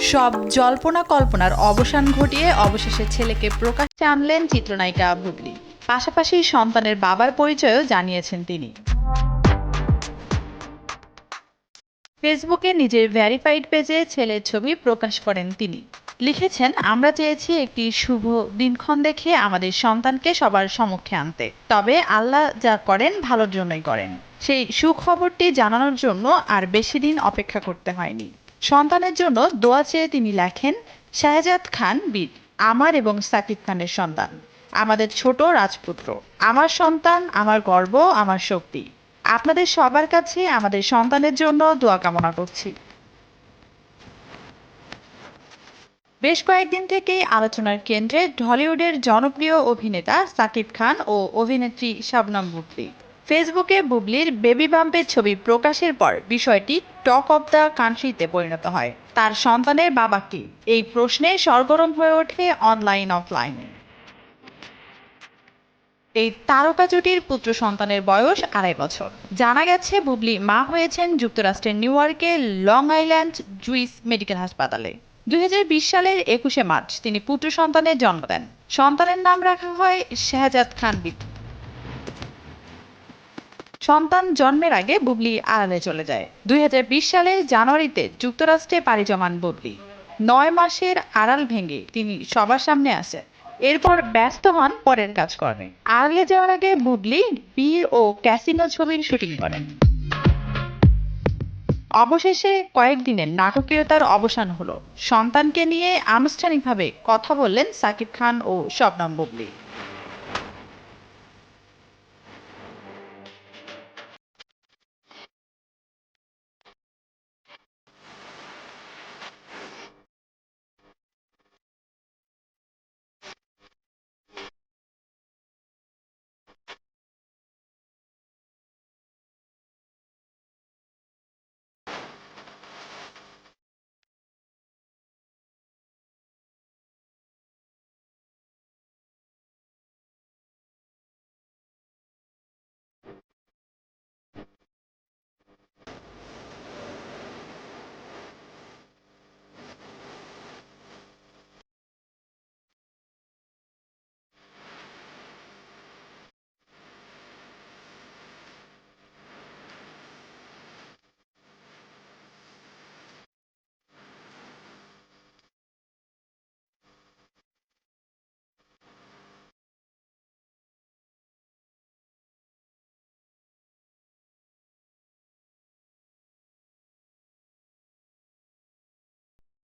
সব জল্পনা কল্পনার অবসান ঘটিয়ে অবশেষে ছেলেকে প্রকাশ্যে আনলেন চিত্রনায়িকা বুবলি। পাশাপাশি সন্তানের বাবার পরিচয়ও জানিয়েছেন তিনি। ফেসবুকে নিজের ভ্যারিফাইড পেজে ছেলের ছবি প্রকাশ করেন তিনি। লিখেছেন, আমরা চেয়েছি একটি শুভ দিনক্ষণ দেখে আমাদের সন্তানকে সবার সম্মুখে আনতে। তবে আল্লাহ যা করেন, ভালোর জন্যই করেন। সেই সুখবরটি জানানোর জন্য আর বেশি দিন অপেক্ষা করতে হয়নি। সন্তানের জন্য দোয়া চেয়ে তিনি লেখেন, শাহজাদ খান বীর, আমার এবং সাকিব খানের সন্তান, আমাদের ছোট রাজপুত্র, আমার সন্তান, আমার গর্ব, আমার শক্তি। আপনাদের সবার কাছে আমাদের সন্তানের জন্য দোয়া কামনা করছি। বেশ কয়েকদিন থেকেই আলোচনার কেন্দ্রে ঢলিউডের জনপ্রিয় অভিনেতা সাকিব খান ও অভিনেত্রী শবনম বুবলি ফেসবুকে বুবলির বেবি বাম্পের ছবি প্রকাশের পর বিষয়টি টক অব দ্য কান্ট্রিতে পরিণত হয়। তার সন্তানের বাবা কি? এই প্রশ্নে সরগরম হয়ে ওঠে অনলাইন, অফলাইনে। এই তারকা জুটির পুত্র সন্তানের বয়স আড়াই বছর। জানা গেছে, বুবলি মা হয়েছেন যুক্তরাষ্ট্রের নিউ ইয়র্কের লং আইল্যান্ড জুইস মেডিকেল হাসপাতালে। দুই হাজার বিশ সালের একুশে মার্চ তিনি পুত্র সন্তানের জন্ম দেন। সন্তানের নাম রাখা হয় শাহজাদ খান বিপ সন্তান জন্মের আগে বুবলি আড়ালে চলে যায়। দুই সালের জানুয়ারিতে যুক্তরাষ্ট্রে পাড়ি জমান বুবলি। নয় মাসের আড়াল ভেঙে তিনি সবার সামনে আসেন। এরপর ব্যস্ত হন পরের কাজ কর্মে আড়ালে যাওয়ার আগে বুবলি বীর ও ক্যাসিনো ছবির শুটিং করেন। অবশেষে কয়েকদিনের নাটকীয়তার অবসান হলো। সন্তানকে নিয়ে আনুষ্ঠানিকভাবে কথা বললেন সাকিব খান ও শবনম বুবলি।